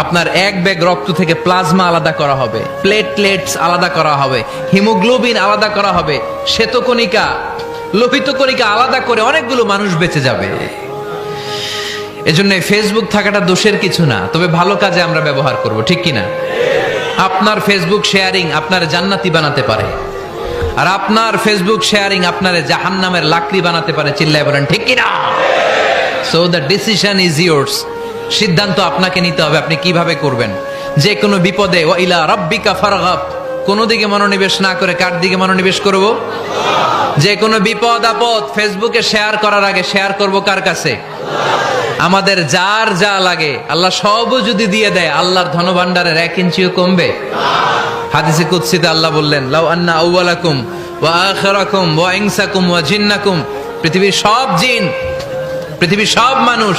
আপনার এক ব্যাগ রক্ত থেকে প্লাজমা আলাদা করা হবে, প্লেটলেটস আলাদা করা হবে, হিমোগ্লোবিন আলাদা করা হবে, শ্বেতকণিকা লোহিত কণিকা আলাদা করে অনেকগুলো মানুষ বেঁচে যাবে। এজন্য ফেসবুক থাকাটা দোষের কিছু না, তবে ভালো কাজে আমরা ব্যবহার করব, ঠিক কিনা আপনার ফেসবুক শেয়ারিং আপনার জান্নাতি বানাতে পারে। আর আপনার ফেসবুক শেয়ারিং আপনার জাহান নামের লাকড়ি বানাতে পারে, চিল্লায় বলেন, ঠিক কিনা so the decision is yours সিদ্ধান্ত আপনাকে নিতে হবে, আপনি কীভাবে করবেন? যে কোনো বিপদে ও ইলা রব্বিকা ফারগাব। কোনো দিকে মনোনিবেশ না করে কার দিকে মনোনিবেশ করব? যে কোনো বিপদ, আপদ ফেসবুকে শেয়ার করার আগে শেয়ার করব কার কাছে? আমাদের যার যা লাগে, আল্লাহ সবও যদি দিয়ে দেয়, আল্লাহর ধনভাণ্ডারের এক ইঞ্চিও কমবে। হাদিসে কুৎসিতে আল্লাহ বললেন, লাউ আন্না আউয়ালাকুম ওয়া আখিরাকুম ওয়া ইনসাকুম ওয়া জিন্নাকুম। পৃথিবীর সব জিন, পৃথিবীর সব মানুষ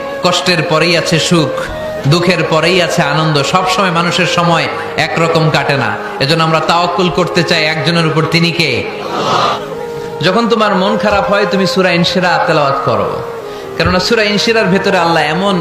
কষ্টের পরেই আছে সুখ, দুঃখের পরেই আছে আনন্দ। সব সময় মানুষের সময় একরকম কাটে না। এজন্য আমরা তাওয়াক্কুল করতে চাই একজনের উপর। তিনি কে? যখন তোমার মন খারাপ হয়, তুমি সুরা ইনশিরা তেলাওয়াত করো। কেননা সুরা ইনশিরার ভেতরে আল্লাহ এমন